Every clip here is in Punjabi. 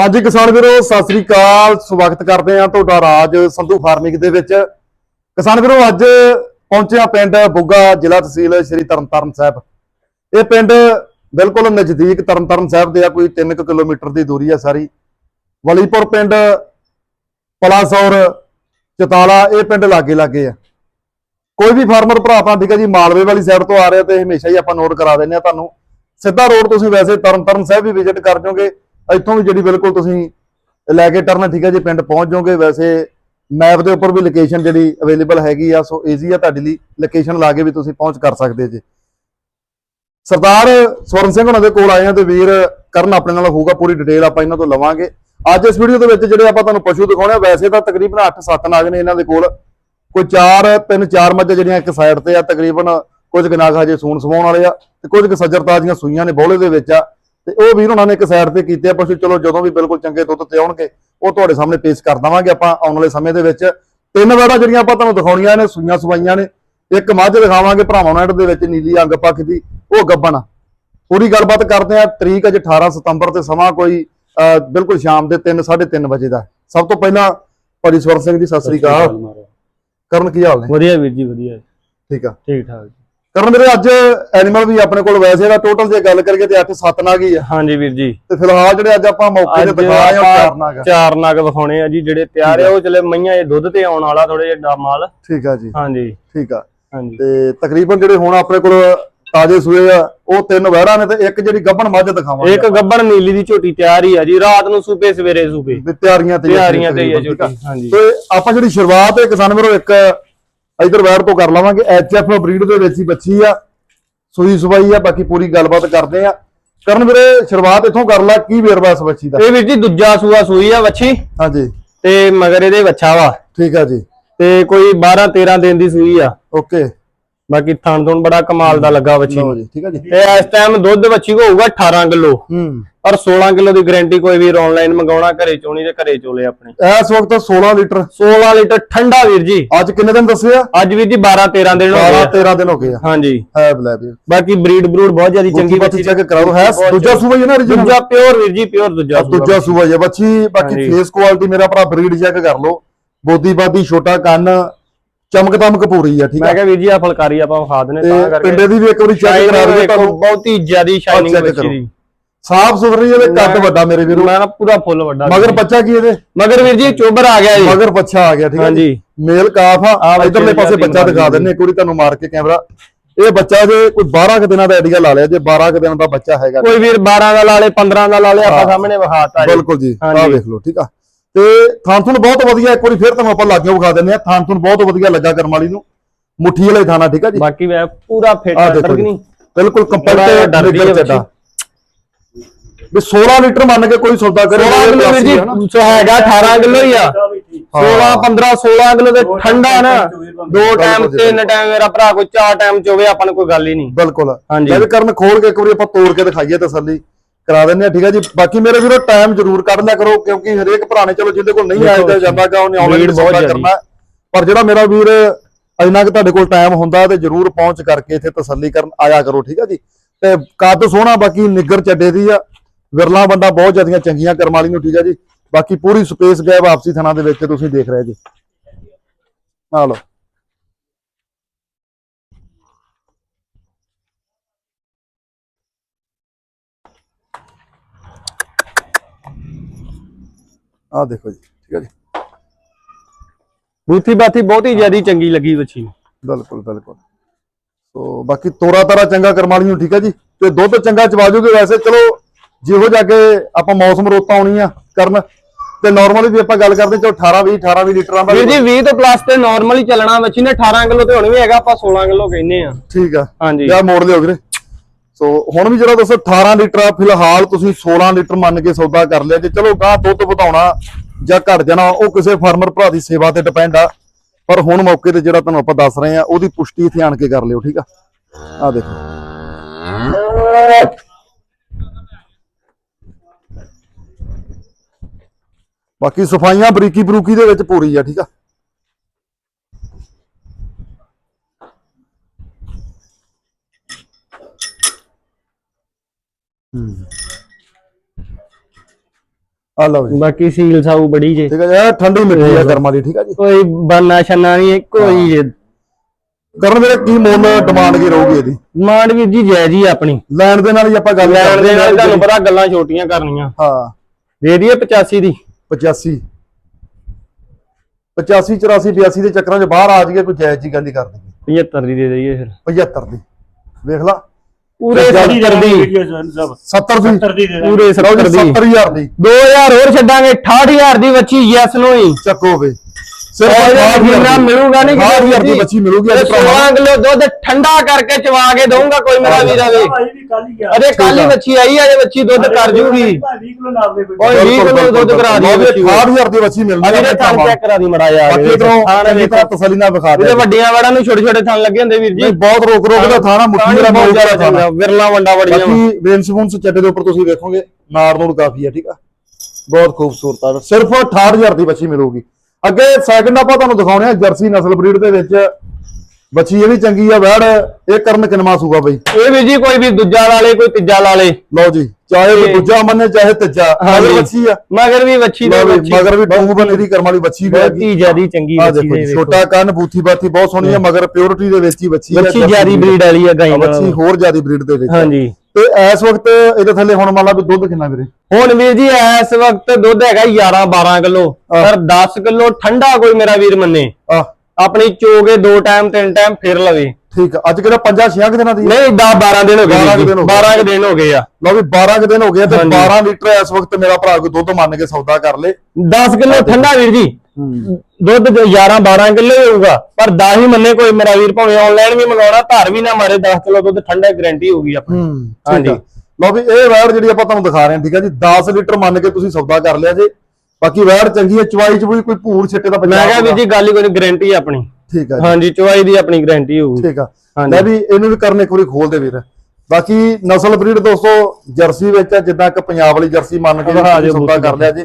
ਹਾਂਜੀ ਕਿਸਾਨ ਵੀਰੋ, ਸਤਿ ਸ੍ਰੀ ਅਕਾਲ। ਸਵਾਗਤ ਕਰਦੇ ਹਾਂ ਤੁਹਾਡਾ ਰਾਜ ਸੰਧੂ ਫਾਰਮਿੰਗ ਦੇ ਵਿੱਚ। ਕਿਸਾਨ ਵੀਰੋ, ਅੱਜ ਪਹੁੰਚਿਆ ਪਿੰਡ ਬੁੱਗਾ ਜ਼ਿਲ੍ਹਾ ਤਹਿਸੀਲ ਸ੍ਰੀ ਤਰਨਤਾਰਨ ਸਾਹਿਬ। ਇਹ ਪਿੰਡ ਬਿਲਕੁਲ ਨਜ਼ਦੀਕ ਤਰਨਤਾਰਨ ਸਾਹਿਬ ਦੇ ਆ, ਕੋਈ 3 ਕਿਲੋਮੀਟਰ ਦੀ ਦੂਰੀ ਆ ਸਾਰੀ। ਵਲੀਪੁਰ ਪਿੰਡ, ਪਲਾਸੌਰ, ਚਤਾਲਾ, ਇਹ ਪਿੰਡ ਲਾਗੇ ਲਾਗੇ ਆ। ਕੋਈ ਵੀ ਫਾਰਮਰ ਭਰਾ ਆਪਣਾ ਠੀਕ ਹੈ ਜੀ, ਮਾਲਵੇ ਵਾਲੀ ਸਾਈਡ ਤੋਂ ਆ ਰਿਹਾ ਤੇ ਹਮੇਸ਼ਾ ਹੀ ਆਪਾਂ ਨੋਟ ਕਰਾ ਦਿੰਦੇ ਆ ਤੁਹਾਨੂੰ। ਸਿੱਧਾ ਰੋਡ ਤੁਸੀਂ ਵੈਸੇ ਤਰਨਤਾਰਨ ਸਾਹਿਬ ਵੀ ਵਿਜ਼ਿਟ ਕਰ ਜਾਓਗੇ ਇੱਥੋਂ ਵੀ ਜਿਹੜੀ ਬਿਲਕੁਲ ਤੁਸੀਂ ਲੈ ਕੇ ਟਰਨ, ਠੀਕ ਹੈ ਜੀ, ਪਿੰਡ ਪਹੁੰਚ ਜਾਓਗੇ। ਵੈਸੇ ਮੈਪ ਦੇ ਉੱਪਰ ਵੀ ਲੋਕੇਸ਼ਨ ਜਿਹੜੀ ਅਵੇਲੇਬਲ ਹੈਗੀ ਆ, ਸੋ ਈਜ਼ੀ ਆ ਤੁਹਾਡੇ ਲਈ ਲੋਕੇਸ਼ਨ ਲਾ ਕੇ ਵੀ ਤੁਸੀਂ ਪਹੁੰਚ ਕਰ ਸਕਦੇ ਜੀ। ਸਰਦਾਰ ਸਵਰਨ ਸਿੰਘ ਉਹਨਾਂ ਦੇ ਕੋਲ ਆਏ ਆ ਤੇ ਵੀਰ ਕਰਨ ਆਪਣੇ ਨਾਲ ਹੋਊਗਾ, ਪੂਰੀ ਡਿਟੇਲ ਆਪਾਂ ਇਹਨਾਂ ਤੋਂ ਲਵਾਂਗੇ। ਅੱਜ ਇਸ ਵੀਡੀਓ ਦੇ ਵਿੱਚ ਜਿਹੜੇ ਆਪਾਂ ਤੁਹਾਨੂੰ ਪਸ਼ੂ ਦਿਖਾਉਣੇ ਆ, ਵੈਸੇ ਤਾਂ ਤਕਰੀਬਨ 8-7 ਨਾਗ ਨੇ ਇਹਨਾਂ ਦੇ ਕੋਲ। ਕੋਈ 4 3 4 ਮੱਝਾਂ ਜਿਹੜੀਆਂ ਇੱਕ ਸਾਈਡ ਤੇ ਆ, ਤਕਰੀਬਨ ਕੁਝ ਕੁ ਨਾਗ ਹਜੇ ਸੂਣ ਸਵਾਉਣ ਵਾਲੇ ਆ ਤੇ ਕੁਝ ਕੁ ਸੱਜਰ ਤਾਜ਼ੀਆਂ ਸੂਈਆਂ ਨੇ ਬੋਲੇ ਦੇ ਵਿੱਚ ਆ। ਤੇ ਉਹ ਵੀਰ ਉਹਨਾਂ ਨੇ ਇੱਕ ਸਾਈਡ ਤੇ ਕੀਤੇ ਆ ਪਸ਼ੂ ਚਲੋ ਜਦੋਂ ਵੀ ਬਿਲਕੁਲ ਚੰਗੇ ਦੁੱਧ ਤੇ ਆਉਣਗੇ ਉਹ ਤੁਹਾਡੇ ਸਾਹਮਣੇ ਪੇਸ਼ ਕਰ ਦਵਾਂਗੇ ਆਪਾਂ ਆਉਣ ਵਾਲੇ ਸਮੇਂ ਦੇ ਵਿੱਚ। ਤਿੰਨ ਵਾਰਾਂ ਜਿਹੜੀਆਂ ਆਪਾਂ ਤੁਹਾਨੂੰ ਦਿਖਾਉਣੀਆਂ ਨੇ ਸੂਈਆਂ ਸਵਾਈਆਂ ਨੇ ਇੱਕ ਮੱਝ ਦਿਖਾਵਾਂਗੇ ਭਰਾਵਾਂ ਨਾਲ ਦੇ ਵਿੱਚ ਨੀਲੀ ਅੰਗ ਪੱਖ ਦੀ ਉਹ ਗੱਬਣ ਪੂਰੀ ਗੱਲਬਾਤ ਕਰਦੇ ਆ ਤਰੀਕ ਅੱਜ 18 ਸਤੰਬਰ ਤੇ ਸਮਾਂ ਕੋਈ ਬਿਲਕੁਲ ਸ਼ਾਮ ਦੇ 3 3:30 ਵਜੇ ਦਾ। ਸਭ ਤੋਂ ਪਹਿਲਾਂ ਭਾਜੀ ਸਵਰਨ ਸਿੰਘ ਜੀ ਸਤਿ ਸ੍ਰੀ ਅਕਾਲ। ਕਰਨ ਕੀ ਹਾਲ ਨੇ? ਵਧੀਆ ਵੀਰ ਜੀ ਵਧੀਆ। ਠੀਕ ਆ। ਠੀਕ ਠਾਕ ਕਰਨ ਵੀਰੇ ਅੱਜ ਐਨੀਮਲ ਵੀ ਆਪਣੇ ਕੋਲ ਵੈਸੇ ਦਾ ਟੋਟਲ ਜੇ ਗੱਲ ਕਰੀਏ ਤੇ 8-7 ਨਾਗ ਹੀ ਆ। ਹਾਂਜੀ ਵੀਰ ਜੀ। ਤੇ ਫਿਲਹਾਲ ਜਿਹੜੇ ਅੱਜ ਆਪਾਂ ਮੌਕੇ ਤੇ ਅੱਜ ਦਿਖਾ ਰਹੇ ਹਾਂ ਉਹ ਆਪਾਂ ਚਾਰ ਨਾਗ ਆ। ਚਾਰ ਨਗ ਵਿਖਾਉਣੇ ਆ ਜੀ ਜਿਹੜੇ ਤਿਆਰ ਆ ਉਹ ਚਲੇ ਮਈਆਂ ਇਹ ਦੁੱਧ ਤੇ ਆਉਣ ਵਾਲਾ ਥੋੜੇ ਜਿਹਾ ਮਾਲ। ਠੀਕ ਆ ਜੀ। ਹਾਂਜੀ। ਠੀਕ ਆ। ਹਾਂਜੀ। ਤੇ ਤਕਰੀਬਨ ਜਿਹੜੇ ਹੁਣ ਆਪਣੇ ਕੋਲ ਤਾਜ਼ੇ ਸੂਏ ਆ ਉਹ ਤਿੰਨ ਵਹਿੜਾਂ ਨੇ ਤੇ ਇੱਕ ਜਿਹੜੀ ਗੱਭਣ ਮੱਝ ਦਿਖਾਵਾਂਗੇ ਇੱਕ ਗੱਬੜ ਨੀਲੀ ਦੀ ਝੋਟੀ ਤਿਆਰ ਹੀ ਆ ਜੀ ਰਾਤ ਨੂੰ ਸੂਪੇ ਸਵੇਰੇ ਸੂਪੇ। ਤਿਆਰੀਆਂ ਤੇ ਆ ਤਿਆਰੀਆਂ ਤੇ ਹੀ ਆ ਆ। ਝੋਟੀ ਹਾਂਜੀ। ਤੇ ਆਪਾਂ ਜਿਹੜੀ ਸ਼ੁਰੂਆਤ ਹੈ ਕਿਸਾਨ ਵੀਰੋ ਇੱਕ ਇਧਰ ਵੈੜ ਤੋਂ ਕਰ ਲਵਾਂਗੇ। ਐਚਐਫ ਬਰੀਡ ਦੇ ਵਿੱਚ ਹੀ ਬੱਚੀ ਆ। ਸੂਈ ਸਵਾਈ ਆ ਬਾਕੀ ਪੂਰੀ ਗੱਲਬਾਤ ਕਰਦੇ ਆ। ਕਰਨ ਵੀਰੇ ਸ਼ੁਰੂਆਤ ਇੱਥੋਂ ਕਰ ਲਾ ਕੀ ਵੇਰਵਾ ਇਸ ਬੱਚੀ ਦਾ? ਇਹ ਵੀਰ ਜੀ ਦੂਜਾ ਸੂਆ ਸੂਈ ਆ ਵੱਛੀ ਹਾਂਜੀ। ਤੇ ਮਗਰ ਇਹਦੇ ਵੱਛਾ ਵਾ। ਠੀਕ ਆ ਜੀ। ਤੇ ਕੋਈ 12 13 ਦਿਨ ਦੀ ਸੂਈ ਆ। ਓਕੇ। ਬਾਕੀ ਥਣ ਥਣ ਬੜਾ ਕਮਾਲ ਦਾ ਲੱਗਾ ਵੱਛੀ ਨੂੰ ਠੀਕ ਆ ਜੀ। ਤੇ ਇਸ ਟਾਈਮ ਦੁੱਧ ਵੱਛੀ ਕੋ ਹੋਊਗਾ 18 ਕਿਲੋ। ਹੂੰ। ਪਰ 16 ਕਿਲੋ ਦੀ ਗਾਰੰਟੀ ਕੋਈ ਵੀਰ ਆਨਲਾਈਨ ਮੰਗਾਉਣਾ ਘਰੇ ਚੋਣੀ ਤੇ ਘਰੇ ਚੋਲੇ ਆਪਣੇ। ਇਸ ਵਕਤ 16 ਲੀਟਰ। 16 ਲੀਟਰ ਠੰਡਾ ਵੀਰ ਜੀ। ਅੱਜ ਕਿੰਨੇ ਦਿਨ ਦੱਸਿਆ? ਅੱਜ ਵੀਰ ਜੀ 12 13 ਦਿਨ ਹੋ 12 ਗਏ ਆ। 13 ਦਿਨ ਹੋ ਗਏ ਆ। ਹਾਂਜੀ। ਹੈ ਬਲੇ ਵੀ ਬਾਕੀ ਬਰੀਡ ਬਰੂਡ ਬਹੁਤ ਜ਼ਿਆਦਾ ਚੰਗੀ ਬੱਚੀ ਚੈੱਕ ਕਰਾਓ। ਹੈ ਦੂਜਾ ਸੂਬਾ ਹੀ ਹੈ ਨਾ original? ਦੂਜਾ ਪਿਓਰ ਵੀਰ ਜੀ ਪਿਓਰ ਦੂਜਾ। ਦੂਜਾ ਸੂਬਾ। ਹੀ ਬੱਚੀ ਬਾਕੀ। ਫੇਸ ਕੁਆਲਿਟੀ ਮੇਰਾ ਭਰਾ ਬਰੀਡ ਚੈੱਕ ਕਰ ਲਓ। ਬੋਦੀ ਬਾਦੀ ਛੋਟਾ ਕੰਨ ਚਮਕ ਦਮਕ ਪੂਰੀ ਆ ਠੀਕ ਮੈਂ ਆ ਕਿਹਾ ਵੀਰ ਜੀ ਆ ਫਲਕਾਰੀ ਆਪਾਂ ਵਿਖਾ ਦਨੇ ਤੇ ਕਰਕੇ। ਪਿੰਡੇ ਦੀ ਵੀ ਇੱਕ ਵਾਰੀ ਚੈੱਕ ਕਰਾ ਵੇਖੋ, ਤੁਹਾਨੂੰ ਬਹੁਤੀ ਜ਼ਿਆਦੀ ਸ਼ਾਈਨਿੰਗ ਬੱਚੀ। ਦੀ। ਸਾਫ਼ ਸੁਥਰੀ ਇਹਦੇ ਕੱਦ ਵੱਡਾ ਮੇਰੇ ਵੀਰੋ। ਮੈਂ ਨਾ ਪੂਰਾ ਫੁੱਲ ਵੱਡਾ ਮਗਰ ਬੱਚਾ ਕੀ ਇਹਦੇ? ਮਗਰ ਵੀਰ ਜੀ ਚੋਬਰ ਆ ਗਿਆ ਜੀ। ਮਗਰ ਬੱਚਾ ਆ ਗਿਆ ਠੀਕ ਹੈ ਹਾਂਜੀ। ਮੇਲ ਕਾਫ ਆ ਇਧਰਲੇ ਪਾਸੇ ਦੀ ਬੱਚਾ ਦਿਖਾ ਦਿੰਨੇ ਇੱਕ ਵਾਰੀ ਤੁਹਾਨੂੰ ਮਾਰ ਕੇ ਕੈਮਰਾ। ਇਹ ਬੱਚਾ ਜੇ ਕੋਈ 12 ਕੁ ਦਿਨਾਂ ਦਾ ਆਈਡੀਆ ਲਾ ਲਿਆ ਜੇ 12 ਕੁ ਦਿਨ ਦਾ ਬੱਚਾ ਹੈਗਾ ਕੋਈ ਵੀਰ 12 ਦਾ ਲਾ ਲੇ 15 ਦਾ ਲਾ ਲੇ ਆਪਾਂ ਸਾਹਮਣੇ ਵਿਖਾਤਾ ਜੀ। ਬਿਲਕੁਲ ਜੀ ਹਾਂਜੀ। ਵੇਖ ਲਓ ਠੀਕ ਆ। ਤੇ ਥਾਨ ਥੁਨ ਬਹੁਤ ਵਧੀਆ ਇੱਕ ਵਾਰੀ ਫਿਰ ਤੁਹਾਨੂੰ ਆਪਾਂ ਲਾਗੇ ਵਿਖਾ ਦਿੰਨੇ ਆ ਥਾਨ ਥੁਨ ਬਹੁਤ ਵਧੀਆ ਲੱਗਾ ਕਰਮ ਵਾਲੀ ਨੂੰ। ਮੁੱਠੀ ਵਾਲੇ ਥਾਣਾ ਠੀਕ ਆ ਜੀ। ਬਾਕੀ ਵੇ ਪੂਰਾ ਫਿੱਟ ਆ ਹੈ ਦੇਖੋ ਕਿ ਜੀ। ਨਹੀਂ। ਬਿਲਕੁਲ ਹੈ ਨਿਕਲ ਚੱਡਾ। ਵੀ 16 ਲੀਟਰ ਮੰਨ ਕੇ ਕੋਈ ਸੌਦਾ ਕਰੇ 16 ਕਿਲੋ ਵੀਰ ਜੀ ਸੋ ਹੈਗਾ 18 ਕਿਲੋ ਹੀ ਆ। 16 15 16 ਕਿਲੋ ਤੇ ਠੰਡਾ ਨਾ। ਦੋ ਟਾਈਮ ਤਿੰਨ ਟਾਈਮ ਮੇਰਾ ਭਰਾ ਕੋਈ ਚਾਰ ਟਾਈਮ ਚੋਵੇ ਆਪਾਂ ਨੂੰ ਕੋਈ ਗੱਲ ਹੀ ਨਹੀਂ। ਬਿਲਕੁਲ। ਹਾਂਜੀ। ਮੈਂ ਵੀ ਕਰਨ ਖੋਲ ਕੇ ਇੱਕ ਵਾਰੀ ਆਪਾਂ ਤੋੜ ਕੇ ਦਿਖਾਈਏ ਤਸੱਲੀ। ਕਰਾ ਦਿੰਦੇ ਆ ਠੀਕ ਹੈ ਜੀ। ਬਾਕੀ ਮੇਰੇ ਵੀਰੋ ਟਾਈਮ ਜ਼ਰੂਰ ਕੱਢ ਲਿਆ ਕਰੋ ਕਿਉਂਕਿ ਹਰੇਕ ਭਰਾ ਨੇ ਚਲੋ ਜਿਹਦੇ ਕੋਲ ਨਹੀਂ ਆਇਆ ਜਾਂ ਜਾਂਦਾਗਾ ਉਹਨੇ ਆਨਲਾਈਨ ਸੌਦਾ। ਕਰਨਾ। ਪਰ ਜਿਹੜਾ ਮੇਰਾ ਵੀਰ ਇੰਨਾ ਕਿ ਤੁਹਾਡੇ ਕੋਲ ਟਾਈਮ ਹੁੰਦਾ ਤੇ ਜ਼ਰੂਰ ਪਹੁੰਚ ਕਰਕੇ ਇੱਥੇ ਤਸੱਲੀ ਕਰਨ ਆਇਆ ਕਰੋ ਠੀਕ ਹੈ ਜੀ। ਤੇ ਕੱਦ ਸੋਹਣਾ ਬਾਕੀ ਨਿੱਗਰ ਚੱਡੇ ਦੀ ਆ। ਵਿਰਲਾ ਬੰਦਾ ਬਹੁਤ ਜ਼ਿਆਦੀਆਂ ਚੰਗੀਆਂ ਕਰਮ ਵਾਲੀ ਨੂੰ ਠੀਕ ਹੈ ਜੀ। ਬਾਕੀ ਪੂਰੀ ਸਪੇਸ ਗਏ ਵਾਪਸੀ ਥਣਾ ਦੇ ਵਿੱਚ ਤੁਸੀਂ ਦੇਖ ਰਹੇ ਜੀ। ਆ ਲਓ। ਆ ਦੇਖੋ ਜੀ ਠੀਕ ਹੈ ਜੀ। ਬੂਥੀ ਬਾਥੀ ਬਹੁਤੀ ਜ਼ਿਆਦੀ ਚੰਗੀ ਲੱਗੀ ਬੱਚੀ ਨੂੰ। ਬਿਲਕੁਲ ਬਿਲਕੁਲ। ਸੋ ਬਾਕੀ ਤੋਰਾ ਤਾਰਾ ਚੰਗਾ ਕਰਮ ਵਾਲੀ ਨੂੰ ਠੀਕ ਹੈ ਜੀ। ਤੇ ਦੁੱਧ ਚੰਗਾ ਚਵਾ ਜੂਗੇ ਵੈਸੇ। ਚਲੋ ਜਿਹੋ ਜਾ ਕੇ ਆਪਾਂ ਮੌਸਮ ਰੋਤਾ ਆਉਣੀ ਆ ਕਰਨ ਤੇ ਨਾਰਮਲੀ ਵੀ ਆਪਾਂ ਗੱਲ ਕਰਦੇ ਚਲੋ 18 20 18 20 ਲੀਟਰਾਂ ਦਾ ਵੀਰ ਜੀ 20 ਤੋਂ ਪਲੱਸ ਤੇ ਨਾਰਮਲ ਚੱਲਣਾ ਬੱਚੀ ਨੇ 18 ਕਿਲੋ ਤੇ ਹੁਣ ਵੀ ਹੈਗਾ ਆਪਾਂ 16 ਕਿਲੋ ਕਹਿੰਦੇ ਆ ਠੀਕ ਆ। ਹਾਂਜੀ। ਜਾਂ ਮੋੜ ਲਿਓ ਵੀਰੇ। ਸੋ ਹੁਣ ਵੀ ਜਿਹੜਾ ਦੱਸੋ 18 ਲੀਟਰ ਆ ਫਿਲਹਾਲ ਤੁਸੀਂ 16 ਲੀਟਰ ਮੰਨ ਕੇ ਸੌਦਾ ਕਰ ਲਿਆ ਜੇ ਚਲੋ ਗਾਂ ਦੁੱਧ ਵਧਾਉਣਾ ਜਾਂ ਘਟ ਜਾਣਾ ਉਹ ਕਿਸੇ ਫਾਰਮਰ ਭਰਾ ਦੀ ਸੇਵਾ ਤੇ ਡਿਪੈਂਡ ਆ। ਪਰ ਹੁਣ ਮੌਕੇ ਤੇ ਜਿਹੜਾ ਤੁਹਾਨੂੰ ਆਪਾਂ ਦੱਸ ਰਹੇ ਆ ਉਹਦੀ ਪੁਸ਼ਟੀ ਇੱਥੇ ਆਣ ਕੇ ਕਰ ਲਿਓ ਠੀਕ ਆ? ਆ ਦੇਖੋ। ਬਾਕੀ ਸਫਾਈਆਂ ਬਰੀਕੀ ਬਰੂਕੀ ਦੇ ਵਿੱਚ ਪੂਰੀ ਆ ਠੀਕ ਆ। ਆ ਲਓ ਜੀ। ਬਾਕੀ ਸੀਲ ਸਾਊ ਬੜੀ ਜੇ। ਠੀਕ ਹੈ ਜੀ ਇਹ ਠੰਡੀ ਮਿੱਠੀ ਆ ਕਰਮਾਂ ਦੀ ਠੀਕ ਆ ਜੀ। ਕੋਈ ਬਾਨਾ ਛੰਨਾ ਨਹੀਂ ਕੋਈ ਜੇ। ਕਰਨ ਵੀਰੇ ਕੀ ਮੁੱਲ ਡਿਮਾਂਡ ਕੀ ਰਹੂਗੀ ਇਹਦੀ? ਡਿਮਾਂਡ ਵੀਰ ਜੀ ਜੈ ਜੀ ਆਪਣੀ। ਲੈਣ ਦੇ ਨਾਲ ਹੀ ਆਪਾਂ ਗੱਲ ਲੈਣ ਕਰਦੇ ਦੇ ਨਾਲ ਹਾਂ ਤੁਹਾਨੂੰ ਪਤਾ ਗੱਲਾਂ ਛੋਟੀਆਂ ਕਰਨੀਆਂ। ਹਾਂ। ਦੇ ਦਈਏ 85 ਦੀ। 85 85 84 82 ਦੇ ਚੱਕਰਾਂ 'ਚ ਬਾਹਰ ਆ ਜਾਈਏ ਕੋਈ ਜਾਇਜ਼ ਜੀ ਗੱਲ ਹੀ ਕਰ ਦਿੰਦੇ 75 ਦੀ ਦੇ ਦਈਏ ਫਿਰ। 75 ਦੀ। ਵੇਖ ਲਾ। ਪੂਰੇ ਜਲਦੀ 70 ਦੀ। ਵੀਡੀਓ ਸਭ 70 ਦੀ। 70 ਦੀ ਦੇ ਦਾਂਗੇ। ਪੂਰੇ ਲਓ 70 ਜੀ ਦੀ। 70000 ਦੀ। 2000 ਹੋਰ ਛੱਡਾਂਗੇ 68000 ਦੀ ਬੱਚੀ ਯੈਸ ਨੋ ਹੀ। ਚੱਕੋ ਵੇ ਸਿਰਫ ਜਿੰਨਾ ਮਿਲੂਗਾ ਨਹੀਂ 60000 ਦੀ ਬੱਚੀ ਮਿਲੂਗੀ ਅੱਜ 16 ਕਿਲੋ ਦੁੱਧ ਠੰਡਾ ਕਰਕੇ ਚਵਾ ਕੇ ਦਊਂਗਾ ਕੋਈ ਮੇਰਾ ਵੀਰ ਆਵੇ ਭਾਈ ਵੀ ਕੱਲ ਹੀ ਗਿਆ। ਅਰੇ ਕੱਲ ਹੀ ਬੱਚੀ ਆਈ ਅਜੇ ਬੱਚੀ ਦੁੱਧ ਕਰ ਜੂਗੀ। 20 ਕਿਲੋ ਨਾ ਆਵੇ ਕੋਈ। ਓਏ 20 ਕਿਲੋ ਦੁੱਧ ਕਰਾ ਦੀ ਬੱਚੀ 60000 ਦੀ ਬੱਚੀ ਮਿਲਦੀ ਅਜੇ ਥਾਂ ਚੈੱਕ ਕਰਾ ਦੀ ਮੜਾ ਯਾਰ ਬਾਕੀ ਇਧਰੋਂ ਥਾਣ ਚੰਗੀ ਤਰ੍ਹਾਂ ਤਸੱਲੀ ਨਾਲ ਵਿਖਾ ਦੇ ਇਹਦੇ ਵੱਡੀਆਂ ਵੜਾਂ ਨੂੰ ਛੋਟੇ ਛੋਟੇ ਥਾਂ ਲੱਗੇ ਹੁੰਦੇ ਵੀਰ ਜੀ। ਨਹੀਂ ਬਹੁਤ ਰੋਕ ਰੋਕ ਦਾ ਥਾਣਾ ਮੁੱਠੀ ਪਾਣੀ ਦਾ ਬਹੁਤ ਬਹੁਤ ਜ਼ਿਆਦਾ ਚੰਗਾ ਵਿਰਲਾ ਵੰਡਾ ਬੜੀਆਂ ਵਾਂ। ਬਾਕੀ ਬੇਨਸ ਬੁਨਸ ਚੱਡੇ ਦੇ ਉੱਪਰ ਤੁਸੀਂ ਵੇਖੋਗੇ ਨਾੜ ਨੂੜ ਕਾਫੀ ਹੈ ਠੀਕ ਆ? ਬਹੁਤ ਖੂਬਸੂਰਤ ਆ। ਸਿਰਫ 68000 ਦੀ ਬੱਚੀ ਮਿਲੂਗੀ। ਅੱਗੇ ਸੈਕਿੰਡ ਆਪਾਂ ਤੁਹਾਨੂੰ ਦਿਖਾਉਣੇ ਆ ਜਰਸੀ ਨਸਲ ਬਰੀਡ ਦੇ ਵਿੱਚ। ਬੱਚੀ ਇਹ ਵੀ ਚੰਗੀ ਆ ਵੈੜ। ਇਹ ਕਰਨ ਕਿਨਮਾ ਸੂਗਾ ਬਈ? ਇਹ ਵੀਰ ਜੀ ਕੋਈ ਵੀ ਦੂਜਾ ਲਾ ਲੇ ਕੋਈ ਤੀਜਾ ਲਾ ਲੇ। ਲਓ ਜੀ ਚਾਹੇ ਕੋਈ ਦੂਜਾ ਮੰਨੇ ਚਾਹੇ ਤੀਜਾ। ਮਗਰ ਬੱਚੀ ਆ। ਮਗਰ ਵੀ ਵੱਛੀ ਦੇ ਵੀ, ਬੱਚੀ। ਮਗਰ ਵੀ ਟੂਬ ਬਣੀ ਦੀ ਕਰਮ ਵਾਲੀ ਬੱਚੀ ਵੀ ਹੀ ਜਿਆਦੀ ਚੰਗੀ ਬੱਚੀ ਦੇਖੋ ਦੇ ਵੇਖੋ। ਛੋਟਾ ਕੰਨ ਬੂਥੀ ਬਾਥੀ ਬਹੁਤ ਸੋਹਣੀ ਆ ਮਗਰ ਪਿਓਰਿਟੀ ਦੇ ਵਿੱਚ ਹੀ ਬੱਚੀ ਆ ਬੱਚੀ ਜਿਆਦੀ ਬਰੀਡ ਵਾਲੀ ਆ ਗਾਈ ਬੱਚੀ ਹੋਰ ਜਿਆਦੀ ਬਰੀਡ ਦੇ ਵਿੱਚ। ਹਾਂਜੀ ਤੇ ਇਸ ਵਕਤ ਇਹਦੇ ਥੱਲੇ ਹੁਣ ਮੰਨ ਲਾ ਵੀ ਦੁੱਧ ਕਿੰਨਾ ਵੀਰੇ? ਹੁਣ ਵੀਰ ਜੀ ਇਸ ਵਕਤ ਦੁੱਧ ਹੈਗਾ 11 12 ਕਿਲੋ। ਪਰ 10 ਕਿਲੋ ਠੰਡਾ ਕੋਈ ਮੇਰਾ ਵੀਰ ਮੰਨੇ। ਆਪਣੀ ਚੋਗੇ ਦੋ ਟਾਈਮ ਤਿੰਨ ਟਾਈਮ ਫਿਰ ਲਵੇ। ਠੀਕ ਆ। ਅੱਜ ਕਿਹੜਾ 5 6 ਦਿਨਾਂ ਦੀ? ਨਹੀਂ 10 12 ਦਿਨ ਹੋ ਗਏ 12 ਵੀਰ ਜੀ, ਦਿਨ ਹੋ ਗਏ। 12 ਕੁ ਦਿਨ ਹੋ ਗਏ ਆ। ਲਓ ਵੀ 12 ਕੁ ਦਿਨ ਹੋ ਗਏ ਤੇ ਹਾਂਜੀ। 12 ਲੀਟਰ ਇਸ ਵਕਤ ਮੇਰਾ ਭਰਾ ਕੋਈ ਦੁੱਧ ਮੰਨ ਕੇ ਸੌਦਾ ਕਰ ਲੇ। 10 ਕਿਲੋ ਠੰਡਾ ਵੀਰ ਜੀ। ਦੁੱਧ 11 12 ਕਿਲੋ ਹੀ ਹੋਊਗਾ ਪਰ 10 ਹੀ ਮੰਨੇ ਕੋਈ ਮੇਰਾ ਵੀਰ ਭਾਵੇਂ ਆਨਲਾਈਨ ਵੀ ਮੰਗਾਉਣਾ ਧਾਰ ਵੀ ਨਾ ਮਾਰੇ 10 ਕਿਲੋ ਦੁੱਧ ਠੰਡਾ ਗਾਰੰਟੀ ਹੋਊਗੀ ਆਪਣੀ। ਹੂੰ ਹਾਂਜੀ। ਲਓ ਵੀ ਇਹ ਵੈੜ ਜਿਹੜੀ ਆਪਾਂ ਤੁਹਾਨੂੰ ਦਿਖਾ ਰਹੇ ਹਾਂ ਠੀਕ ਹੈ ਜੀ 10 ਲੀਟਰ ਮੰਨ ਕੇ ਤੁਸੀਂ ਸੌਦਾ ਕਰ ਲਿਆ ਜੇ। ਬਾਕੀ ਵੈੜ ਚੰਗੀ ਹੈ ਚਵਾਈ ਚ ਵੀ ਕੋਈ ਭੂਰ ਛਿੱਟੇ ਦਾ ਮੈਂ ਕਿਹਾ ਪੰਜਾਬ ਵੀਰ ਜੀ ਗੱਲ ਹੀ ਕੋਈ ਗਾਰੰਟੀ ਆਪਣੀ। ਠੀਕ ਜੀ। ਹਾਂਜੀ ਚਵਾਈ ਦੀ ਆਪਣੀ ਗਾਰੰਟੀ ਹੋਊਗੀ। ਠੀਕ ਆ। ਲੈ ਵੀ ਇਹਨੂੰ ਵੀ ਕਰਨ ਇੱਕ ਵਾਰੀ ਖੋਲ ਦੇ ਵੀਰ। ਬਾਕੀ ਨਸਲ ਬਰੀਡ ਦੋਸਤੋ ਜਰਸੀ ਵਿੱਚ ਜਿੱਦਾਂ ਇੱਕ ਪੰਜਾਬ ਵਾਲੀ ਜਰਸੀ ਮੰਨ ਕੇ ਸੌਦਾ ਕਰ ਲਿਆ ਜੇ।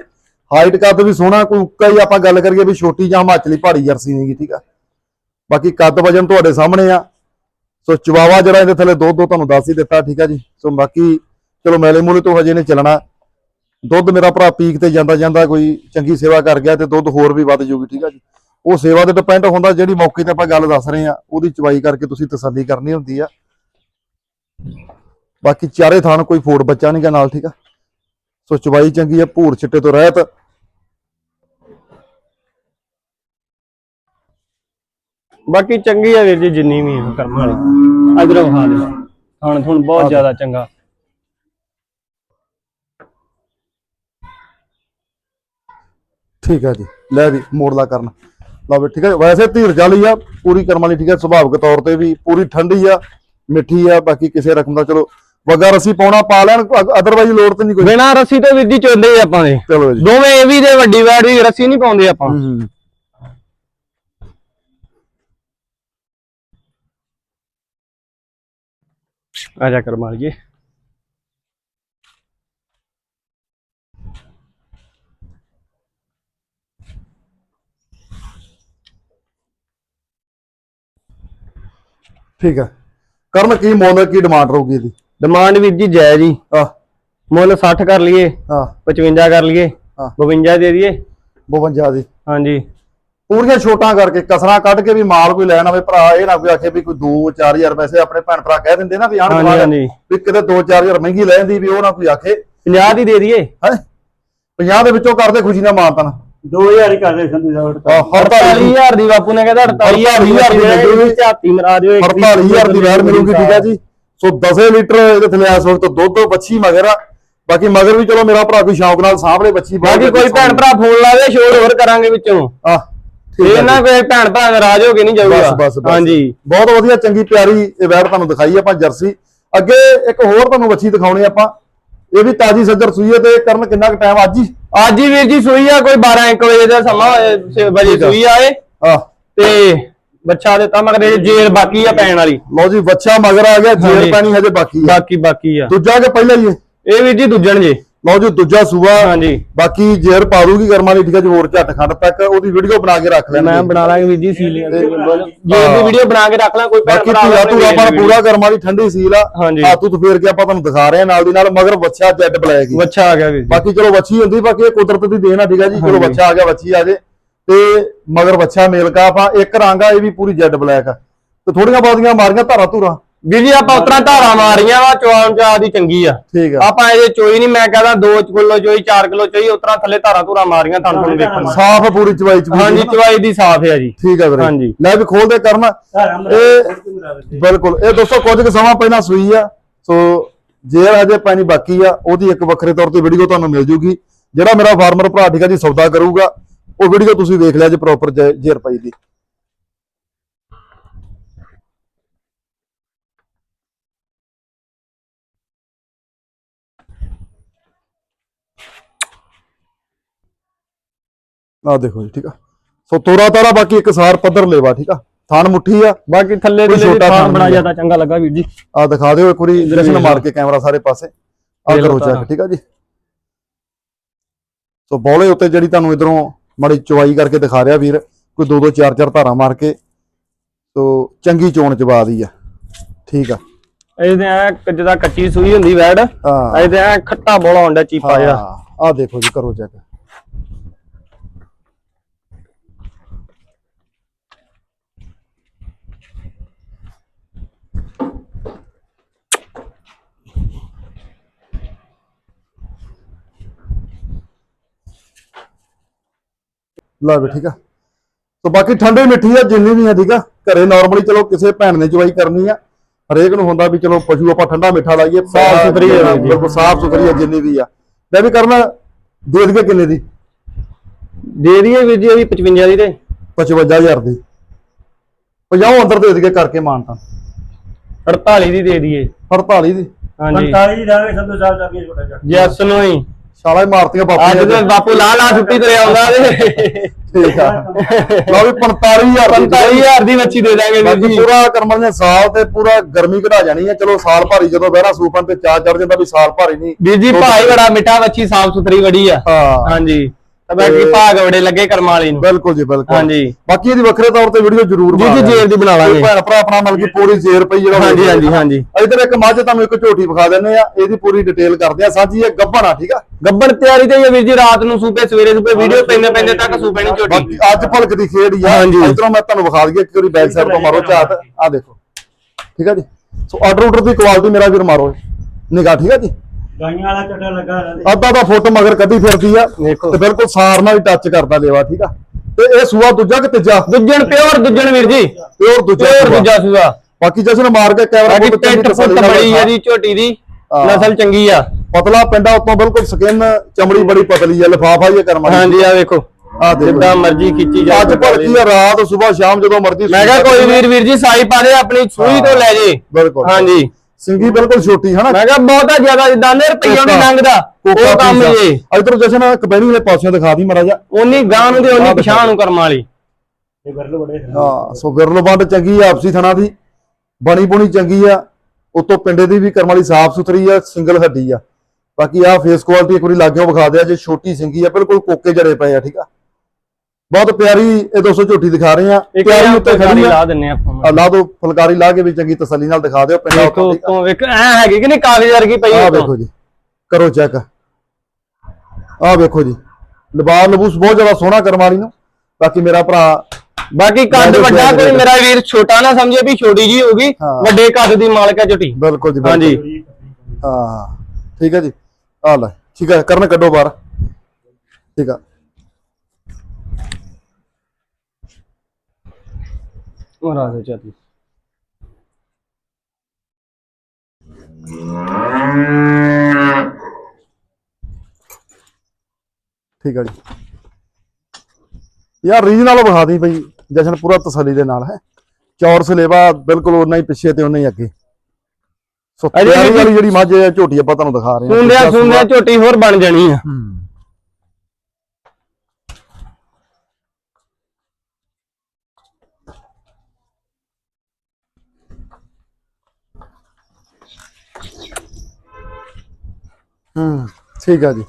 ਹਾਈਟ ਕੱਦ ਵੀ ਸੋਹਣਾ, ਕੋਈ ਉੱਕਾ ਹੀ ਆਪਾਂ ਗੱਲ ਕਰੀਏ ਵੀ ਛੋਟੀ ਜਾਂ ਹਿਮਾਚਲੀ ਪਹਾੜੀ ਜਰਸੀ ਨਹੀਂਗੀ ਠੀਕ ਆ? ਬਾਕੀ ਕੱਦ ਵਜਨ ਤੁਹਾਡੇ ਸਾਹਮਣੇ ਆ। ਸੋ ਚਵਾਵਾ ਜਿਹੜਾ ਇਹਦੇ ਥੱਲੇ ਦੁੱਧ ਦੋ ਤੁਹਾਨੂੰ ਦੱਸ ਹੀ ਦਿੱਤਾ, ਠੀਕ ਆ ਜੀ? ਸੋ ਬਾਕੀ ਚਲੋ ਮੈਲੇ ਮੂਲੇ ਤੋਂ ਹਜੇ ਨੇ ਚੱਲਣਾ। ਦੁੱਧ ਮੇਰਾ ਭਰਾ ਪੀਕ ਤੇ ਜਾਂਦਾ ਜਾਂਦਾ ਕੋਈ ਚੰਗੀ ਸੇਵਾ ਕਰ ਗਿਆ ਤੇ ਦੁੱਧ ਹੋਰ ਵੀ ਵੱਧ ਜੂਗੀ, ਠੀਕ ਆ ਜੀ? ਉਹ ਸੇਵਾ ਤੇ ਡਿਪੈਂਡ ਹੁੰਦਾ, ਜਿਹੜੀ ਮੌਕੇ ਤੇ ਆਪਾਂ ਗੱਲ ਦੱਸ ਰਹੇ ਆ, ਉਹਦੀ ਚਵਾਈ ਕਰਕੇ ਤੁਸੀਂ ਤਸੱਲੀ ਕਰਨੀ ਹੁੰਦੀ ਆ। ਬਾਕੀ ਚਾਰੇ ਥਾਣ ਕੋਈ ਫੋੜ ਬੱਚਾ ਨਹੀਂਗਾ ਨਾਲ, ਠੀਕ ਆ? ਸੋ ਚਵਾਈ ਚੰਗੀ ਆ ਭੂਰ ਛਿੱਟੇ ਤੋਂ ਰਹਿਤ। ਬਾਕੀ ਚੰਗੀ ਆ ਵੀਰ ਜੀ ਜਿੰਨੀ ਵੀ ਆ ਕਰਮ ਵਾਲੀ। ਇਧਰੋਂ ਖਾ ਦੇ ਥੁਣ ਬਹੁਤ ਜ਼ਿਆਦਾ ਚੰਗਾ। ਠੀਕ ਆ ਜੀ। ਲੈ ਵੀ ਮੋੜਲਾ ਕਰਨ। ਲਓ ਵੀ ਠੀਕ ਆ ਵੈਸੇ ਧੀਰਜ ਵਾਲੀ ਆ ਪੂਰੀ ਕਰਮ ਵਾਲੀ ਠੀਕ ਆ ਸੁਭਾਵਿਕ ਤੌਰ ਤੇ ਵੀ ਪੂਰੀ ਠੰਡੀ ਆ ਮਿੱਠੀ ਆ ਬਾਕੀ ਕਿਸੇ ਰਕਮ ਦਾ ਚਲੋ ਵਗਾ ਰਸੀ ਪਾਉਣਾ ਪਾ ਲੈਣ ਅਦਰਵਾਈਜ਼ ਲੋੜ ਤੇ ਨਹੀਂ ਕੋਈ। ਬਿਨਾ ਰੱਸੀ ਤੋਂ ਚੋਂਦੇ ਹੀ ਆਪਾਂ ਦੇ। ਚਲੋ ਜੀ। ਦੋਵੇਂ ਇਹ ਵੀ ਦੇ ਵੱਡੀ ਵੈੜ ਵੀ ਰੱਸੀ ਨਹੀਂ ਪਾਉਂਦੇ ਆਪਾਂ। ਹੂੰ ਆ ਜਾ ਕਰ ਮਾਰੀਏ। ਠੀਕ ਆ। ਕਰਨ ਕੀ ਮੁੱਲ ਕੀ ਡਿਮਾਂਡ ਰਹੂਗੀ ਇਹਦੀ? ਡਿਮਾਂਡ ਵੀਰ ਜੀ ਜੈ ਜੀ ਆ ਮੁੱਲ 60 ਕਰ ਲਈਏ। ਆ 55 ਕਰ ਲਈਏ। ਹਾਂ। 52 ਦੇ ਦਈਏ। 52 ਦੀ। ਹਾਂਜੀ। ਪੂਰੀਆਂ ਛੋਟਾਂ ਕਰਕੇ ਕਸਰਾਂ ਕੱਢ ਕੇ ਵੀ ਮਾਲ ਕੋਈ ਲੈਣ ਆਵੇ ਭਰਾ ਇਹ ਨਾ ਕੋਈ ਆਖੇ ਵੀ ਕੋਈ 2-4000 ਪੈਸੇ ਆਪਣੇ ਭੈਣ ਭਰਾ ਕਹਿ ਦਿੰਦੇ ਨਾ ਵੀ ਆਣ ਹਾਂਜੀ ਵੀ ਕਿਤੇ 2-4000 ਮਹਿੰਗੀ ਲੈ ਜਾਂਦੀ ਵੀ ਉਹ ਨਾ ਕੋਈ ਆਖੇ। 50 ਦੀ ਦੇ ਦਈਏ। ਹੈ? 50 ਦੇ ਵਿੱਚੋਂ ਕਰਦੇ ਖੁਸ਼ੀ ਨਾਲ ਮਾਨਤਨ 2000 ਹੀ ਕਰਦੇ ਸੰਧੂ ਸਾਹਿਬ 48000 ਦੀ ਬਾਪੂ ਨੇ ਕਹਿੰਦਾ 48000 ਦੀ 48000 ਦੀ ਦੇ ਦਿਓ, ਝਾਤੀ ਮਰਾ ਦਿਓ ਇੱਕ 48000 ਦੀ ਵੈਰ ਮਿਲੂਗੀ ਠੀਕ ਹੈ ਜੀ। ਸੋ 10 ਲੀਟਰ ਇਹਦੇ ਥੱਲੇ ਇਸ ਵਕਤ ਦੁੱਧ ਬੱਚੀ ਮਗਰ ਆ। ਬਾਕੀ ਮਗਰ ਵੀ ਚਲੋ ਮੇਰਾ ਭਰਾ ਕੋਈ ਸ਼ੌਕ ਨਾਲ ਸਾਹਮਣੇ ਬੱਚੀ ਬਾਕੀ ਕੋਈ ਭੈਣ ਭਰਾ ਫੋਨ ਲਾਵੇ ਸ਼ੋਰ ਹੋਰ ਕਰਾਂਗੇ ਵਿੱਚੋਂ। ਆ ਇਹ ਨਾ ਕੋਈ ਭੈਣ ਭਰਾ ਨਾਰਾਜ਼ ਹੋ ਕੇ ਨਹੀਂ ਜਾਊਗਾ। ਹਾਂਜੀ। ਬਹੁਤ ਵਧੀਆ ਚੰਗੀ ਪਿਆਰੀ ਇਹ ਵੈੜ ਤੁਹਾਨੂੰ ਦਿਖਾਈ ਆਪਾਂ ਜਰਸੀ। ਅੱਗੇ ਇੱਕ ਹੋਰ ਤੁਹਾਨੂੰ ਬੱਚੀ ਦਿਖਾਉਣੀ ਆਪਾਂ। ਇਹ ਵੀ ਤਾਜੀ ਸੱਜਰ ਸੂਈ ਹੈ ਤੇ ਕਰਨ ਕਿੰਨਾ ਕੁ ਟਾਈਮ ਅੱਜ ਹੀ? ਅੱਜ ਹੀ ਵੀਰ ਜੀ ਸੂਈ ਆ ਕੋਈ 12 1 ਵਜੇ ਦਾ ਸਮਾਂ ਵਜੇ। ਸੂਈ ਆਏ ਆ ਤੇ ਬੱਚਾ ਦਿੱਤਾ ਮਗਰ ਇਹ ਜੇਰ ਬਾਕੀ ਆ ਪੈਣ ਵਾਲੀ। ਲਓ ਜੀ ਬੱਚਾ ਮਗਰ ਆ ਗਿਆ ਜੇਰ। ਪਾਣੀ ਹਜੇ ਬਾਕੀ ਹੈ ਬਾਕੀ ਬਾਕੀ ਆ। ਦੂਜਾ ਕਿ ਪਹਿਲਾਂ ਹੀ ਹੈ? ਇਹ ਵੀਰ ਜੀ ਦੂਜਣ ਜੇ। ਲਓ ਜੀ ਦੂਜਾ ਸੂਆ। ਹਾਂਜੀ। ਬਾਕੀ ਜੇਰ ਪਾ ਦੂਗੀ ਕਰਮਾਂ ਦੀ ਠੀਕ ਹੈ ਜੀ ਹੋਰ ਝੱਟ ਖੰਡ ਤੱਕ। ਉਹਦੀ ਵੀਡੀਓ ਬਣਾ ਕੇ ਰੱਖ ਲੈਣਾ ਮੈਂ ਬਣਾ ਲਾਂਗੇ ਵੀਰ ਜੀ ਸੀਲੀਆਂ ਜੇ ਹਾਂ। ਦੀ ਵੀਡੀਓ ਬਣਾ ਕੇ ਰੱਖ ਲਾਂ ਕੋਈ ਬਾਕੀ ਧੀਆ ਧੂਆ ਪਰ ਪੂਰਾ ਕਰਮਾਂ ਦੀ ਠੰਡੀ ਸੀਲ ਆ। ਹਾਂਜੀ। ਹੱਥ ਤੋਂ ਫੇਰ ਕੇ ਆਪਾਂ ਤੁਹਾਨੂੰ ਦਿਖਾ ਰਹੇ ਹਾਂ ਨਾਲ ਦੀ ਨਾਲ ਮਗਰ ਬੱਚਾ ਜੈਡ ਬਲੈਕ ਹੀ। ਵੱਛਾ ਆ ਗਿਆ ਵੀਰ ਜੀ। ਬਾਕੀ ਚਲੋ ਵੱਛੀ ਹੁੰਦੀ ਬਾਕੀ ਇਹ ਕੁਦਰਤ ਦੀ ਦੇਣ ਆ ਠੀਕ ਆ ਜੀ। ਚਲੋ। ਬੱਚਾ ਆ ਗਿਆ ਵੱਛੀ ਆ ਜੇ ਤੇ ਮਗਰ ਬੱਚਾ ਮੇਲ ਕਾਪ ਆ ਇੱਕ ਰੰਗ ਆ ਇਹ ਵੀ ਪੂਰੀ ਜੈਡ ਬਲੈਕ ਆ। ਤੇ ਥੋੜੀਆਂ ਬਹੁਤੀਆਂ ਮਾਰੀਆਂ ਧਾਰਾ ਧੂਰਾ। ਵੀਰ ਜੀ ਆਪਾਂ ਉਤਰਾ ਧਾਰਾ ਮਾਰੀਆਂ ਵਾ ਚਵਾਨ ਚਾ ਦੀ ਚੰਗੀ ਆ। ਠੀਕ ਆ। ਆਪਾਂ ਇਹ ਚੋਈ ਨਹੀਂ ਮੈਂ ਕਹਦਾ 2 ਕਿਲੋ ਚੋਈ 4 ਕਿਲੋ ਚੋਈ ਉਤਰਾ ਥੱਲੇ ਧਾਰਾ ਧੂਰਾ ਮਾਰੀਆਂ ਤੁਹਾਨੂੰ ਤੁਹਾਨੂੰ ਵੇਖਣ ਸਾਫ਼ ਪੂਰੀ ਚਵਾਈ ਚ ਹਾਂਜੀ ਚਵਾਈ ਦੀ ਸਾਫ਼ ਹੈ ਜੀ। ਠੀਕ ਆ ਵੀਰੇ। ਹਾਂਜੀ। ਲੈ ਵੀ ਖੋਲ ਦੇ ਕਰਨ ਸਾਰਾ ਇਹ ਬਿਲਕੁਲ। ਇਹ ਦੋਸਤੋ ਕੁਝ ਕੁ ਸਮਾਂ ਪਹਿਲਾਂ ਸੂਈ ਆ ਸੋ ਜੇਰ ਹਜੇ ਪਾਣੀ ਬਾਕੀ ਆ। ਉਹਦੀ ਇੱਕ ਵੱਖਰੇ ਤੌਰ ਤੇ ਵੀਡੀਓ ਤੁਹਾਨੂੰ ਮਿਲ ਜੂਗੀ। ਜਿਹੜਾ ਮੇਰਾ ਫਾਰਮਰ ਭਰਾ ਠੀਕ ਆ ਜੀ ਸੌਦਾ ਕਰੂਗਾ। ਉਹ ਵੀਡੀਓ ਤੁਸੀਂ ਵੇਖ ਲਿਆ ਜੀ ਪ੍ਰੋਪਰ ਜੇਰ ਪਾਈ ਦੀ। ਆ ਦੇਖੋ ਜੀ ਠੀਕ ਆ। ਸੋ ਤੋਰਾ ਤਾਰਾ ਬਾਕੀ ਇੱਕ ਸਾਰ ਪੱਧਰ ਲੇਵਾ ਠੀਕ ਆ। ਥਾਨ ਮੁੱਠੀ ਆ। ਬਾਕੀ ਥੱਲੇ ਦੇ ਛੋਟਾ ਥਾਂ ਥਾਂ ਬੜਾ ਨਹੀਂ ਜ਼ਿਆਦਾ ਚੰਗਾ ਲੱਗਾ ਵੀਰ ਜੀ। ਆ ਦਿਖਾ ਦਿਓ ਇੱਕ ਵਾਰੀ ਦਰਸ਼ਨ ਮਾਰ ਕੇ ਕੈਮਰਾ ਸਾਰੇ ਪਾਸੇ। ਆ ਕਰੋ। ਚੈੱਕ ਠੀਕ ਆ ਜੀ। ਸੋ ਬੌਲੇ ਉੱਤੇ ਜਿਹੜੀ ਤੁਹਾਨੂੰ ਇਧਰੋਂ ਮੜੀ ਚਵਾਈ ਕਰਕੇ ਦਿਖਾ ਰਿਹਾ ਵੀਰ ਕੋਈ ਦੋ ਦੋ ਚਾਰ ਚਾਰ ਧਾਰਾਂ ਮਾਰ ਕੇ। ਸੋ ਚੰਗੀ ਚੋਣ ਚਵਾ ਦੀ ਆ। ਠੀਕ ਆ। ਇਹਦੇ ਐ ਜਿੱਦਾਂ ਕੱਚੀ ਸੂਈ ਹੁੰਦੀ ਵੈੜ ਹਾਂ। ਇਹਦੇ ਐ ਖੱਟਾ ਬੋਲਾ ਹੁੰਦਾ ਚੀਪਾ ਜਿਹਾ। ਆ ਦੇਖੋ ਜੀ ਕਰੋ ਚੈੱਕ ਲਾ ਵੀ ਠੀਕ ਆ? ਸੋ ਬਾਕੀ ਠੰਡੇ ਮਿੱਠੀ ਆ ਜਿੰਨੀ ਵੀ ਆ ਠੀਕ ਆ? ਘਰੇ ਨਾਰਮਲੀ ਚਲੋ ਕਿਸੇ ਭੈਣ ਨੇ ਚਵਾਈ ਕਰਨੀ ਆ। ਹਰੇਕ ਨੂੰ ਹੁੰਦਾ ਵੀ ਚਲੋ ਪਸ਼ੂ ਆਪਾਂ ਠੰਡਾ ਮਿੱਠਾ ਲਾਈਏ ਸਾਫ਼ ਸੁਥਰੀ ਆ। ਬਿਲਕੁਲ ਸਾਫ਼ ਸੁਥਰੀ ਆ ਜਿੰਨੀ ਵੀ ਆ। ਲੈ ਵੀ ਕਰਨਾ ਦੇ ਦਈਏ ਕਿੰਨੇ ਦੀ? ਦੇ ਦਈਏ ਵੀਰ ਜੀ 55 ਦੀ ਤੇ। 55000 ਦੀ। 50 ਅੰਦਰ ਦੇ ਦਈਏ ਕਰਕੇ ਮਾਨਤਾ 48 ਦੀ ਦੇ ਦਈਏ। 48 ਦੀ। ਹਾਂਜੀ। 45 ਦੀ ਦਾਂਗੇ ਸੰਧੂ ਸਾਹਿਬ ਦਾ ਵੀ ਛੋਟਾ ਜਿਹਾ ਜੈਸ ਨੂੰ ਹੀ। ਸਾਲਾ ਹੀ ਮਾਰਤੀਆਂ ਬਾਪੂ ਅੱਜ ਤੇ ਬਾਪੂ ਲਾ ਲਾ ਛੁੱਟੀ ਤੇ ਆਉਂਦਾ। ਤੇ ਠੀਕ ਆ। ਲਓ ਵੀ 45000 ਦੀ 45000 ਦੀ ਮੱਛੀ ਦੇ ਦਾਂਗੇ ਵੀਰ ਜੀ। ਪੂਰਾ ਕਰਮਾਂ ਦੇ ਸਾਲ ਤੇ ਪੂਰਾ ਗਰਮੀ ਘਟਾ ਜਾਣੀ ਹੈ ਚਲੋ ਸਾਲ ਭਾਰੀ ਜਦੋਂ ਬਹਿਣਾ ਸੂਪਨ ਤੇ ਚਾਹ ਚੜ ਜਾਂਦਾ ਵੀ ਸਾਲ ਭਾਰੀ ਨਹੀਂ। ਵੀਰ ਜੀ ਭਾਈ ਬੜਾ ਮਿੱਠਾ ਮੱਛੀ ਸਾਫ਼ ਸੁਥਰੀ ਬੜੀ ਆ। ਹਾਂ। ਹਾਂਜੀ। ਤੇ ਬਾਕੀ ਭਾਗ ਬੜੇ ਲੱਗੇ ਕਰਮ ਵਾਲੀ ਨੂੰ। ਬਿਲਕੁਲ ਜੀ ਬਿਲਕੁਲ। ਹਾਂਜੀ। ਬਾਕੀ ਇਹਦੀ ਵੱਖਰੇ ਤੌਰ ਤੇ ਵੀਡੀਓ ਜ਼ਰੂਰ ਜੀ ਜੀ। ਜੇਰ ਦੀ ਬਣਾ ਲਾਂਗੇ। ਭੈਣ ਭਰਾ ਆਪਣਾ ਮਤਲਬ ਕਿ ਪੂਰੀ ਜੇਰ ਪਈ ਜਿਹੜਾ ਹਾਂਜੀ ਹਾਂਜੀ ਹਾਂਜੀ। ਇਧਰ ਇੱਕ ਮੱਝ ਤੁਹਾਨੂੰ ਇੱਕ ਝੋਟੀ ਵਿਖਾ ਦਿੰਨੇ ਆ ਇਹਦੀ ਪੂਰੀ ਡਿਟੇਲ ਕਰਦੇ ਆ ਸਾਂਝੀ ਇਹ ਗੱਭਣ ਆ ਠੀਕ ਆ? ਗੱਬੜ ਤਿਆਰੀ ਤੇ ਵੀਰ ਜੀ ਰਾਤ ਨੂੰ ਸੂਪੇ ਸਵੇਰੇ ਸੂਪੇ ਵੀਡੀਓ ਪੈਂਦੇ ਪੈਂਦੇ ਤੱਕ ਸੂਪੇ। ਨਹੀਂ ਝੋਟੀ। ਅੱਜ ਭਲਕ ਦੀ ਖੇਡ ਆ। ਇਧਰੋਂ ਮੈਂ ਤੁਹਾਨੂੰ ਵਿਖਾ ਦਈਏ ਇੱਕ ਵਾਰੀ ਬੈਕ ਸਾਈਡ ਤੋਂ ਮਾਰੋ ਝਾਤ। ਆ ਦੇਖੋ। ਠੀਕ ਆ ਜੀ? ਸੋ ਆਰਡਰ ਆਰਡਰ ਦੀ ਕੁਆਲਿਟੀ ਮੇਰਾ ਵੀਰ ਮਾਰੋ। ਨਿਗਾਹ ਠੀਕ ਆ ਜੀ? ਗਾਈਆਂ ਵਾਲਾ ਚੱਟਾ ਲੱਗਾ ਰਹਿੰਦਾ ਅੱਧਾ ਦਾ ਫੁੱਟ ਮਗਰ ਕੱਢੀ ਫਿਰਦੀ ਆ ਦੇਖੋ। ਤੇ ਬਿਲਕੁਲ ਸਾਰ ਨਾਲ ਹੀ ਟੱਚ ਕਰਦਾ ਦੇਵਾ ਠੀਕ ਆ? ਤੇ ਇਹ ਸੂਆ ਦੂਜਾ ਕਿ ਤੀਜਾ? ਦੁੱਜਣ ਪਿਓਰ ਦੁੱਜਣ ਵੀਰ ਜੀ। ਪਿਓਰ ਦੂਜਾ ਪਿਓਰ ਸੂਆ। ਦੂਜਾ ਸੂਆ। ਬਾਕੀ ਜਸ਼ਨ ਮਾਰ ਕੇ ਕੈਮਰਾ ਚੰਗੀ ਟੈਂਟ ਫੁੱਟ ਬੜੀ ਦਿਖਾ। ਇਹਦੀ ਝੋਟੀ ਦੀ। ਹਾਂ। ਨਸਲ ਚੰਗੀ ਆ। ਪਤਲਾ ਪਿੰਡਾ ਉੱਤੋਂ ਬਿਲਕੁਲ ਸਕਿਨ ਚਮੜੀ ਬੜੀ ਪਤਲੀ ਆ ਲਿਫਾਫਾ ਹੀ ਕਰਮਾ ਹਾਂਜੀ ਆ ਵੇਖੋ। ਆ ਦੇਖੋ ਜਿੱਦਾਂ ਮਰਜ਼ੀ ਖਿੱਚੀ ਜਾ ਅੱਜ ਭਲਕੀ ਆ ਰਾਤ ਸਵੇਰ ਸ਼ਾਮ ਜਦੋਂ ਮਰਜ਼ੀ ਮੈਂ ਕਿਹਾ ਕੋਈ ਵੀਰ ਵੀਰ ਜੀ ਸਾਈ ਪਾ ਦੇ ਆਪਣੀ ਸੂਈ ਤੋਂ ਲੈ ਜੇ। ਬਿਲਕੁਲ। ਹਾਂਜੀ। ਸਿੰਗੀ ਬਿਲਕੁਲ ਛੋਟੀ ਹਨਾ? ਮੈਂ ਕਿਹਾ ਬਹੁਤਾ ਜ਼ਿਆਦਾ ਜਿੱਦਾਂ ਨੇ ਰੁਪਈਆ ਵੀ ਲੰਘਦਾ ਉਹ ਕੰਮ ਜੇ ਇਧਰ ਜਸ਼ਨ ਕਬੈਣੀ ਵਾਲੇ ਪਾਸਿਓਂ ਦਿਖਾ ਦੀ ਜਾ ਉਨੀ ਗਾਂ ਨੂੰ ਤੇ ਉਨੀ ਪਛਾਣ ਨੂੰ ਕਰਮ ਵਾਲੀ। ਇਹ ਗਰਲ ਬੜੇ ਹਾਂ ਸੋ ਵਿਰਲ ਵੰਡ ਚੰਗੀ ਆ ਆਪਸੀ ਥਣਾ ਦੀ। ਬਣੀ ਬੁਣੀ ਚੰਗੀ ਆ ਉਤੋਂ ਪਿੰਡੇ ਦੀ ਵੀ ਕਰਮ ਵਾਲੀ ਸਾਫ਼ ਸੁਥਰੀ ਆ ਸਿੰਗਲ ਹੱਡੀ ਆ। ਬਾਕੀ ਆ ਫੇਸ ਕੁਆਲਿਟੀ ਇੱਕ ਵਾਰੀ ਲਾਗਿਓ ਵਿਖਾ ਦਿਆ ਜੇ ਛੋਟੀ ਸਿੰਗੀ ਆ ਬਿਲਕੁਲ ਕੋਕੇ ਜੜੇ ਪਏ ਆ ਠੀਕ ਆ? ਬਹੁਤ ਪਿਆਰੀ ਇਹ ਦੋਸਤੋ ਝੋਟੀ ਦਿਖਾ ਰਹੇ ਆ ਪਿਆਰੀ ਉੱਤੇ ਖੜੀ ਲਾ ਦਿੰਨੇ ਆਪਾਂ ਲਾ ਦੋ ਫੁਲਕਾਰੀ ਲਾ ਕੇ ਵੀ ਚੰਗੀ ਤਸੱਲੀ ਨਾਲ ਦਿਖਾ ਦਿਓ ਪਿੰਡਾ ਦੇਖੋ ਵੇਖ ਐ ਹੈਗੀ ਕਿ ਨਹੀਂ ਕਾਗਜ਼ ਵਰਗੀ ਪਈ ਆ। ਵੇਖੋ ਜੀ ਕਰੋ ਚੈੱਕ। ਆ ਵੇਖੋ ਜੀ ਲਬਾਰ ਲਬੂਸ ਬਹੁਤ ਜ਼ਿਆਦਾ ਸੋਹਣਾ ਕਰਮਾਲੀ ਨੂੰ। ਬਾਕੀ ਮੇਰਾ ਭਰਾ ਬਾਕੀ ਕੱਦ ਵੱਡਾ ਕੋਈ ਮੇਰਾ ਵੀਰ ਛੋਟਾ ਨਾ ਸਮਝੇ ਵੀ ਛੋਟੀ ਜੀ ਹੋਊਗੀ ਹਾਂ। ਵੱਡੇ ਕੱਦ ਦੀ ਮਾਲਕ ਹੈ ਝੋਟੀ। ਬਿਲਕੁਲ ਜੀ। ਹਾਂਜੀ। ਹਾਂ ਠੀਕ ਹੈ ਜੀ। ਆ ਲੈ ਠੀਕ ਹੈ ਕਰਨ ਕੱਢੋ ਬਾਹਰ। ਠੀਕ ਆ। ਦੇ ਚਾਤੀ ਠੀਕ ਆ ਜੀ। ਯਾਰ ਰੀਜਨਲ ਵਿਖਾ ਦੀ ਬਈ ਜਸ਼ਨ ਪੂਰਾ ਤਸੱਲੀ ਦੇ ਨਾਲ ਹੈ। ਚੌਰ ਸਲੇਵਾ ਬਿਲਕੁਲ ਉਹਨਾਂ ਹੀ ਪਿੱਛੇ ਤੇ ਉਹਨਾਂ ਹੀ ਅੱਗੇ। ਸੋ ਤਿਆਰੀ ਵਾਲੀ ਜਿਹੜੀ ਮੱਝ ਹੈ ਝੋਟੀ ਆਪਾਂ ਤੁਹਾਨੂੰ ਦਿਖਾ ਰਹੇ ਹਾਂ। ਸੁੰਦਿਆ ਸੁੰਦਿਆ ਝੋਟੀ ਹੋਰ ਬਣ ਜਾਣੀ ਆ। ਹੂੰ। ਠੀਕ ਆ ਜੀ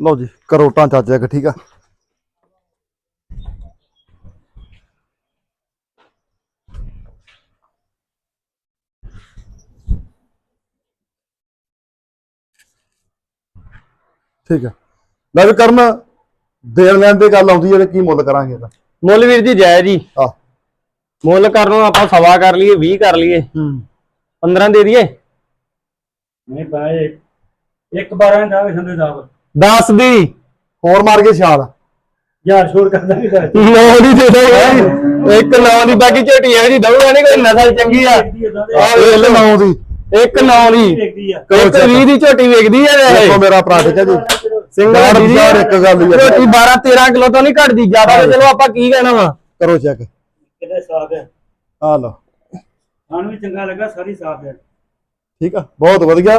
ਲਓ ਜੀ ਕਰੋਟਾਂ ਢਾਂਚਾ ਠੀਕ ਆ ਠੀਕ ਆ ਲੈ ਵੀ ਕਰਨ ਦੇਣ ਲੈਣ ਦੀ ਗੱਲ ਆਉਂਦੀ ਹੈ ਤੇ ਕੀ ਮੁੱਲ ਕਰਾਂਗੇ ਇਹਦਾ। ਮੁੱਲ ਵੀਰ ਜੀ ਜੈ ਜੀ। ਆ ਮੁੱਲ ਕਰਨ ਨੂੰ ਆਪਾਂ ਸਵਾ ਕਰ ਲਈਏ 20 ਕਰ ਲਈਏ। ਹੂੰ। 15 ਦੇ ਦਈਏ। ਨਹੀਂ ਪਾਏ ਇੱਕ 12 ਜਾਵੇ ਸੰਧੂ ਸਾਹਿਬ। 10 ਦੀ। ਹੋਰ ਮਾਰ ਕੇ ਛਾਲ। ਯਾਰ ਛੋੜ ਕਰਦਾ ਨਹੀਂ ਕਰ ਨੌ ਦੀ ਦੇ ਦੋ ਇੱਕ ਨੌ ਦੀ ਬਾਕੀ ਝੋਟੀ ਹੈ ਜੀ ਦਊਗਾ ਨਹੀਂ ਕੋਈ ਨਸਲ ਚੰਗੀ ਆ। ਆ ਲੈ ਨੌ ਦੀ। ਇੱਕ ਨੌ ਦੀ। ਇੱਕ 20 ਦੀ ਝੋਟੀ ਵੇਖਦੀ ਆ ਦੇਖੋ ਮੇਰਾ ਭਰਾ ਠੀਕ ਹੈ ਜੀ। ਸਿੰਗਲ ਦੀ ਇੱਕ ਗੱਲ ਹੀ। ਝੋਟੀ 12 13 ਕਿਲੋ ਤੋਂ ਨਹੀਂ ਘਟਦੀ। ਜ਼ਿਆਦਾ ਤੇ ਚਲੋ ਆਪਾਂ ਕੀ ਕਹਿਣਾ ਵਾ। ਕਰੋ ਚੈੱਕ ਕਿਤੇ ਸਾਫ਼ ਹੈ ਆ ਲਓ। ਸਾਨੂੰ ਵੀ ਚੰਗਾ ਲੱਗਾ ਸਾਰੀ ਸਾਫ਼ ਹੈ ਠੀਕ ਆ ਬਹੁਤ ਵਧੀਆ।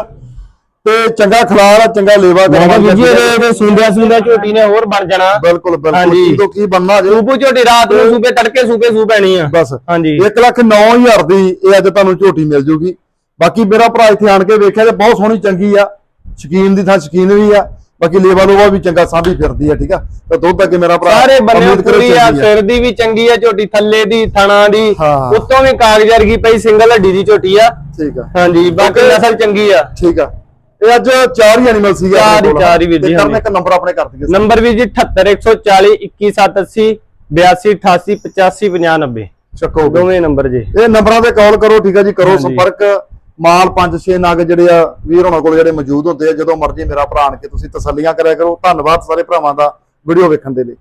ਤੇ ਚੰਗਾ ਖਿਲਾਰ ਆ ਚੰਗਾ ਲੇਵਾ ਕਰਾਂਗੇ ਜੀ ਇਹਦੇ ਸੁੰਦਿਆ ਸੁੰਦਿਆ ਝੋਟੀ ਨੇ ਹੋਰ ਬਣ ਜਾਣਾ। ਬਿਲਕੁਲ ਬਿਲਕੁਲ। ਤੋਂ ਕੀ ਬੰਨਾ ਜੇ? ਸੂਪੂ ਝੋਟੀ ਰਾਤ ਨੂੰ ਸੂਪੇ ਤੜਕੇ ਸੂਪੇ ਸੂ ਪੈਣੀ ਆ। ਬਸ। ਹਾਂਜੀ। 1 ਲੱਖ 9000 ਦੀ ਇਹ ਅੱਜ ਤੁਹਾਨੂੰ ਝੋਟੀ ਮਿਲ ਜੂਗੀ। ਬਾਕੀ ਮੇਰਾ ਭਰਾ ਇੱਥੇ ਆਣ ਕੇ ਵੇਖਿਆ ਤੇ ਬਹੁਤ ਸੋਹਣੀ ਚੰਗੀ ਆ। ਸ਼ਕੀਨ ਦੀ ਥਾਂ ਸ਼ਕੀਨ ਵੀ ਆ। ਬਾਕੀ ਲੇਵਾ ਲੋਵਾ ਵੀ ਚੰਗਾ ਸਾਂਭੀ ਫਿਰਦੀ ਆ ਠੀਕ ਆ? ਤੇ ਦੁੱਧ ਅੱਗੇ ਮੇਰਾ ਭਰਾ ਸਾਰੇ ਬੰਨੇ ਪੂਰੀ ਆ ਸਿਰ ਦੀ ਵੀ ਚੰਗੀ ਆ ਝੋਟੀ ਥੱਲੇ ਦੀ ਥਣਾ ਦੀ। ਉੱਤੋਂ ਵੀ ਕਾਗਜ਼ ਵਰਗੀ ਪਈ ਸਿੰਗਲ ਹੱਡੀ ਦੀ ਝੋਟੀ ਆ। ਠੀਕ ਆ। ਹਾਂਜੀ ਬਾਕੀ. ਨਸਲ ਚੰਗੀ ਆ। ਠੀਕ ਆ। ਇਹ ਅੱਜ ਚਾਰ ਹੀ ਐਨੀਮਲ ਸੀਗੇ ਚਾਰ ਹੀ-। ਚਾਰ ਹੀ ਵੀਰ ਜੀ, ਕਰਨ। ਇੱਕ ਨੰਬਰ ਆਪਣੇ ਕਰ ਦਈਏ ਨੰਬਰ ਵੀ ਜੀ 78140 21780 82 88 85 50 90 ਚੱਕੋ। ਦੋਵੇਂ ਨੰਬਰ ਜੀ। ਇਹ ਨੰਬਰਾਂ ਤੇ ਕਾਲ ਕਰੋ ਠੀਕ ਆ ਜੀ ਕਰੋ। ਸੰਪਰਕ। ਮਾਲ 5-6 ਨਗ ਜਿਹੜੇ ਆ ਵੀਰ ਹੋਣਾ ਕੋਲ ਜਿਹੜੇ ਮੌਜੂਦ ਹੁੰਦੇ ਆ, ਜਦੋਂ ਮਰਜ਼ੀ ਮੇਰਾ ਭਰਾ ਆਣ ਕੇ ਤੁਸੀਂ ਤਸੱਲੀਆਂ ਕਰਿਆ ਕਰੋ। ਧੰਨਵਾਦ ਸਾਰੇ ਭਰਾਵਾਂ ਦਾ ਵੀਡੀਓ ਵੇਖਣ ਦੇ ਲਈ।